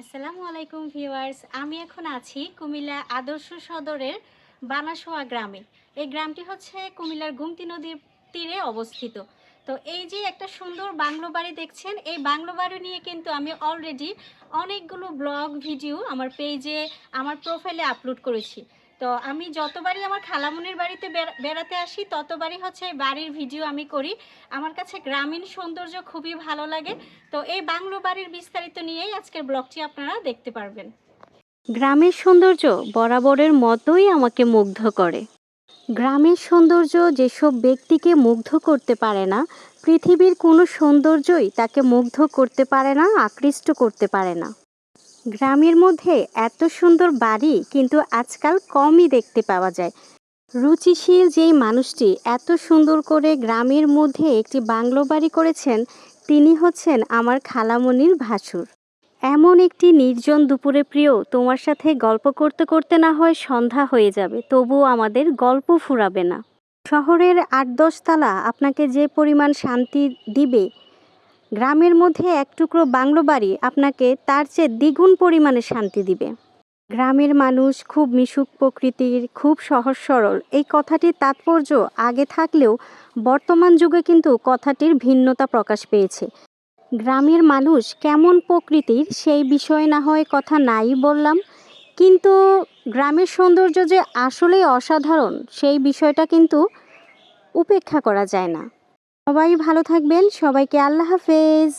আসসালামু আলাইকুম ভিউয়ার্স, আমি এখন আছি কুমিল্লা আদর্শ সদরের বানাসোয়া গ্রামে। এই গ্রামটি হচ্ছে কুমিল্লার গুমতি নদীর তীরে অবস্থিত। তো এই যে একটা সুন্দর বাংলো বাড়ি দেখছেন, এই বাংলো বাড়ি নিয়ে কিন্তু আমি অলরেডি অনেকগুলো ব্লগ ভিডিও আমার পেজে আমার প্রোফাইলে আপলোড করেছি। তো আমি যতবারই আমার খালামুনির বাড়িতে বেড়াতে আসি, ততবারই হচ্ছে বাড়ির ভিডিও আমি করি। আমার কাছে গ্রামীণ সৌন্দর্য খুবই ভালো লাগে। তো এই বাংলো বাড়ির বিস্তারিত নিয়েই আজকের ব্লগটি আপনারা দেখতে পারবেন। গ্রামের সৌন্দর্য বরাবরের মতোই আমাকে মুগ্ধ করে। গ্রামের সৌন্দর্য যেসব ব্যক্তিকে মুগ্ধ করতে পারে না, পৃথিবীর কোনো সৌন্দর্যই তাকে মুগ্ধ করতে পারে না, আকৃষ্ট করতে পারে না। গ্রামের মধ্যে এত সুন্দর বাড়ি কিন্তু আজকাল কমই দেখতে পাওয়া যায়। রুচিশীল যেই মানুষটি এত সুন্দর করে গ্রামের মধ্যে একটি বাংলো বাড়ি করেছেন, তিনি হচ্ছেন আমার খালামণির ভাসুর। এমন একটি নির্জন দুপুরে প্রিয়, তোমার সাথে গল্প করতে করতে না হয় সন্ধ্যা হয়ে যাবে, তবুও আমাদের গল্প ফুরাবে না। শহরের আট দশতলা আপনাকে যে পরিমাণ শান্তি দিবে গ্রামের মধ্যে এক টুকরো বাংলো বাড়ি আপনাকে তার চেয়ে দ্বিগুণ পরিমাণে শান্তি দিবে। গ্রামের মানুষ খুব মিশুক প্রকৃতির, খুব সহজ সরল। এই কথাটির তাৎপর্য আগে থাকলেও বর্তমান যুগে কিন্তু কথাটির ভিন্নতা প্রকাশ পেয়েছে। গ্রামের মানুষ কেমন প্রকৃতির সেই বিষয়ে না হয় কথা নাই বললাম, কিন্তু গ্রামের সৌন্দর্য যে আসলেই অসাধারণ, সেই বিষয়টা কিন্তু উপেক্ষা করা যায় না। সবাই ভালো থাকবেন। সবাইকে আল্লাহ হাফেজ।